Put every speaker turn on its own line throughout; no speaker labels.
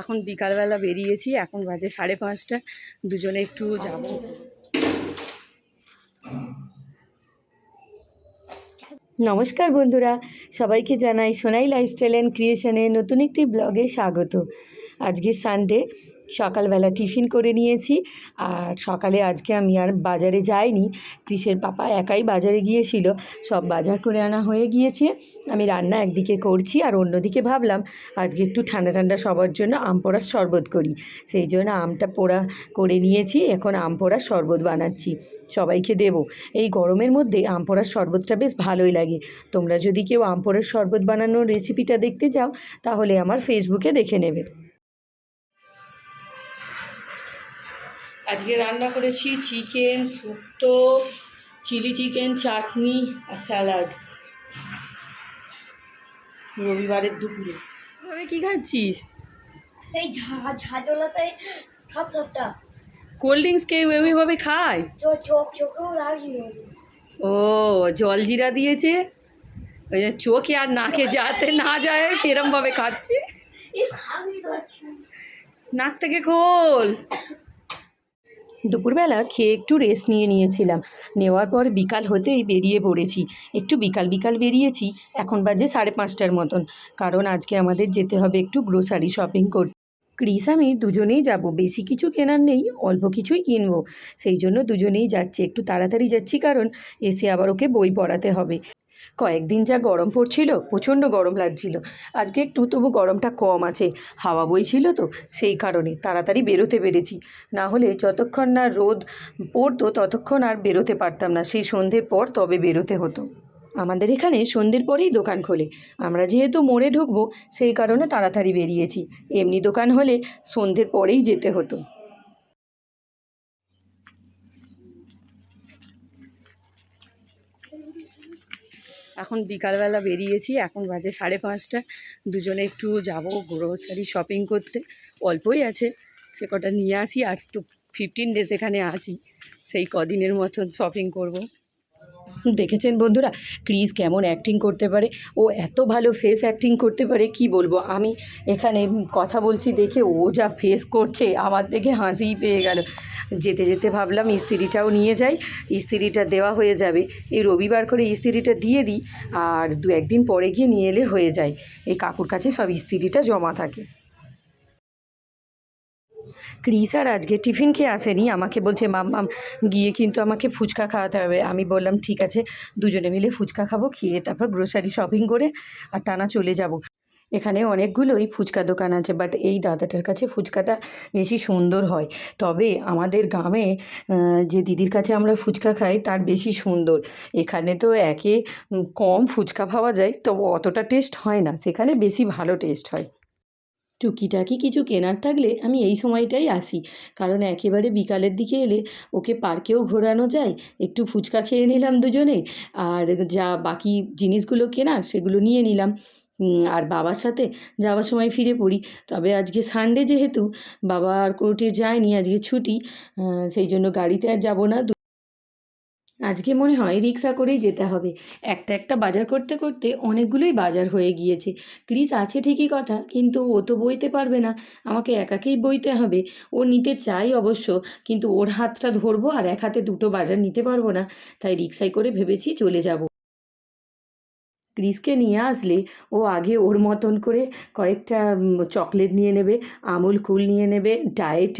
এখন বিকালবেলা বেরিয়েছি, এখন বাজে সাড়ে পাঁচটা, দুজনে একটু যাব। নমস্কার বন্ধুরা, সবাইকে জানাই সোনাই লাইফস্টাইল অ্যান্ড ক্রিয়েশনে নতুন একটি ব্লগে স্বাগত। আজকে সানডে সকালবেলা টিফিন করে নিয়েছি। আর সকালে আজকে আমি আর বাজারে যাইনি। কৃষের পাপা একাই বাজারে গিয়েছিল। সব বাজার করে আনা হয়ে গিয়েছে। আমি রান্না একদিকে করছি আর অন্যদিকে ভাবলাম, আজকে একটু ঠান্ডা ঠান্ডা সবার জন্য আম পোড়ার শরবত করি। সেই জন্য আমটা পোড়া করে নিয়েছি, এখন আম পোড়ার শরবত বানাচ্ছি। সবাইকে দেব। এই গরমের মধ্যে আম পোড়ার শরবতটা বেশ ভালোই লাগে। তোমরা যদি কেউ আম পোড়ার শরবত বানানোর রেসিপিটা দেখতে চাও, তাহলে আমার ফেসবুকে দেখে নেবে। আজকে রান্না করেছি চিকেন শুক্তো চিলি চিকেন চাটনি আর স্যালাড। রবিবারের দুপুরে। ভাবে কি খাচ্ছিস?
সেই ঝা ঝাঁঝলা সেই সব সবটা।
কোল্ড ড্রিঙ্কস কেউ এভাবে খায়? ও জল জিরা দিয়েছে? ওই যে চোখে আর নাকে যাতে না যায় এরমভাবে খাচ্ছে। নাক থেকে খোল। দুপুরবেলা খেয়ে একটু রেস্ট নিয়ে নিয়েছিলাম। নেওয়ার পর বিকাল হতেই বেরিয়ে পড়েছি। একটু বিকাল বিকাল বেরিয়েছি, এখন বাজে সাড়ে পাঁচটার মতন। কারণ আজকে আমাদের যেতে হবে একটু গ্রোসারি শপিং করতে ক্রিস আমি দুজনেই যাব, বেশি কিছু কেনার নেই, অল্প কিছুই কিনবো। সেই জন্য দুজনেই যাচ্ছি, একটু তাড়াতাড়ি যাচ্ছি কারণ এসে আবার ওকে বই পড়াতে হবে। কয়েকদিন যা গরম পড়ছিল, প্রচণ্ড গরম লাগছিল। আজকে একটু তবু গরমটা কম আছে। হাওয়া বইছিল তো, সেই কারণে তাড়াতাড়ি বেরোতে পেরেছি। না হলে যতক্ষণ না রোদ পড়তো, ততক্ষণ আর বেরোতে পারতাম না। সেই সন্ধ্যের পর তবে বেরোতে হতো। আমাদের এখানে সন্ধ্যের পরেই দোকান খোলে। আমরা যেহেতু মোড়ে ঢুকবো, সেই কারণে তাড়াতাড়ি বেরিয়েছি। এমনি দোকান হলে সন্ধ্যের পরেই যেতে হতো। এখন বিকালবেলা বেরিয়েছি, এখন বাজে সাড়ে পাঁচটা। দুজনে একটু যাব গ্রোসারি শপিং করতে। অল্পই আছে, সে কটা নিয়ে আসি। আর তো ফিফটিন ডেজ এখানে আছি, সেই কদিনের মতন শপিং করব। দেখেছেন বন্ধুরা? ক্রিস কেমন অ্যাক্টিং করতে পারে? ও এত ভালো ফেস অ্যাক্টিং করতে পারে, কি বলব? আমি এখানে কথা বলছি দেখে ও যা ফেস করছে, আমার দেখে হাসিই পেয়ে গেল। যেতে যেতে ভাবলাম ইস্ত্রিটাও নিয়ে যাই, ইস্ত্রিটা দেওয়া হয়ে যাবে। এই রবিবার করে ইস্ত্রিটা দিয়ে দিই, আর দু একদিন পরে গিয়ে নিয়ে এলে হয়ে যায়। এই কাকুর কাছে সব ইস্ত্রিটা জমা থাকে। ক্রিস আর আজকে টিফিন খেয়ে আসেনি, আমাকে বলছে মাম্মাম গিয়ে কিন্তু আমাকে ফুচকা খাওয়াতে হবে। আমি বললাম, ঠিক আছে, দুজনে মিলে ফুচকা খাব, খেয়ে তারপর গ্রোসারি শপিং করে আর টানা চলে যাব। এখানে অনেকগুলোই ফুচকা দোকান আছে বাট এই দাদাটার কাছে ফুচকাটা বেশি সুন্দর হয়। তবে আমাদের গ্রামে যে দিদির কাছে আমরা ফুচকা খাই, তার বেশি সুন্দর। এখানে তো একে কম ফুচকা পাওয়া যায়, তো অতটা টেস্ট হয় না। সেখানে বেশি ভালো টেস্ট হয়। টুকিটাকি কিছু কেনার থাকলে আমি এই সময়টাই আসি। কারণ একেবারে বিকালের দিকে এলে ওকে পার্কেও ঘোরানো যায়, একটু ফুচকা খেয়ে নিলাম দুজনে, আর যা বাকি জিনিসগুলো কেনার সেগুলো নিয়ে নিলাম। আর বাবার সাথে যাওয়ার সময় ফিরে পড়ি। তবে আজকে সানডে যেহেতু, বাবা আর কোর্টে যায়নি, আজকে ছুটি সেই জন্য গাড়িতে আর যাব না। আজকে মনে হয় রিক্সা করেই যেতে হবে। একটা একটা বাজার করতে করতে অনেকগুলোই বাজার হয়ে গিয়েছে। ক্রিস আছে ঠিকই কথা, কিন্তু ও তো বইতে পারবে না। আমাকে একাকেই বইতে হবে। ও নিতে চাই অবশ্য, কিন্তু ওর হাতটা ধরবো আর এক হাতে দুটো বাজার নিতে পারব না। তাই রিক্সায় করে ভেবেছি চলে যাব। ক্রিসকে নিয়ে আসলে ও আগে ওর মতন করে কয়েকটা চকলেট নিয়ে নেবে, আমুল কুল নিয়ে নেবে, ডায়েট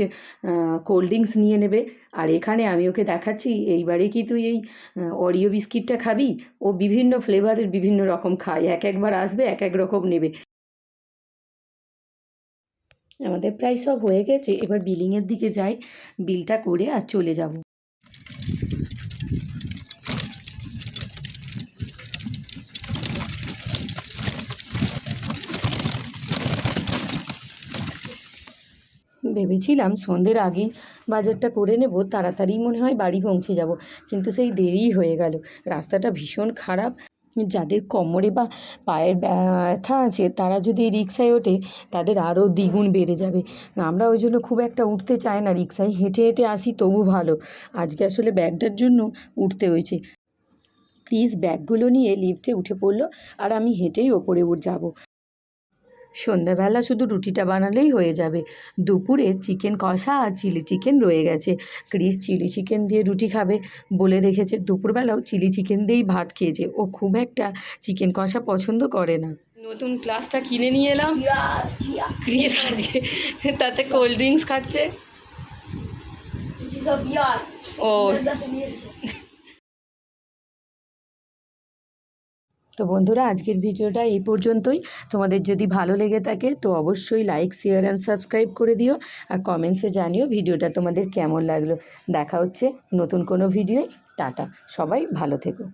কোল্ড ড্রিঙ্কস নিয়ে নেবে। আর এখানে আমি ওকে দেখাচ্ছি, এইবারে কি তুই এই অরিও বিস্কিটটা খাবি? ও বিভিন্ন ফ্লেভারের বিভিন্ন রকম খায়, এক একবার আসবে, এক এক রকম নেবে। আমাদের প্রায় সব হয়ে গেছে, এবার বিলিংয়ের দিকে যাই, বিলটা করে আর চলে যাব। ভেবেছিলাম সন্ধ্যের আগে বাজারটা করে নেব, তাড়াতাড়ি মনে হয় বাড়ি পৌঁছে যাব। কিন্তু সেই দেরিই হয়ে গেল। রাস্তাটা ভীষণ খারাপ। যাদের কোমরে বা পায়ের ব্যথা আছে, তারা যদি রিক্সায় ওঠে, তাদের আরও দ্বিগুণ বেড়ে যাবে। আমরা ওই জন্য খুব একটা উঠতে চাই না রিক্সায়। হেঁটে হেঁটে আসি, তবু ভালো। আজকে আসলে ব্যাগটার জন্য উঠতে হয়েছে। প্লিজ ব্যাগগুলো নিয়ে লিফটে উঠে পড়ল, আর আমি হেঁটেই ওপরে যাব। সন্ধ্যাবেলা শুধু রুটিটা বানালেই হয়ে যাবে। দুপুরে চিকেন কষা আর চিলি চিকেন রয়ে গেছে। ক্রিস চিলি চিকেন দিয়ে রুটি খাবে বলে রেখেছে। দুপুরবেলাও চিলি চিকেন দিয়েই ভাত খেয়েছে। ও খুব একটা চিকেন কষা পছন্দ করে না। নতুন ক্লাসটা কিনে নিয়ে এলাম। ক্রিস আজকে তাতে কোল্ড ড্রিঙ্কস খাচ্ছে। ও। তো বন্ধুরা, আজকের ভিডিওটা এই পর্যন্তই। তোমাদের যদি ভালো লেগে থাকে তো অবশ্যই লাইক শেয়ার অ্যান্ড সাবস্ক্রাইব করে দিও আর কমেন্টসে জানিও ভিডিওটা তোমাদের কেমন লাগল। দেখা হচ্ছে নতুন কোনো ভিডিওয়। টাটা। সবাই ভালো থেকো।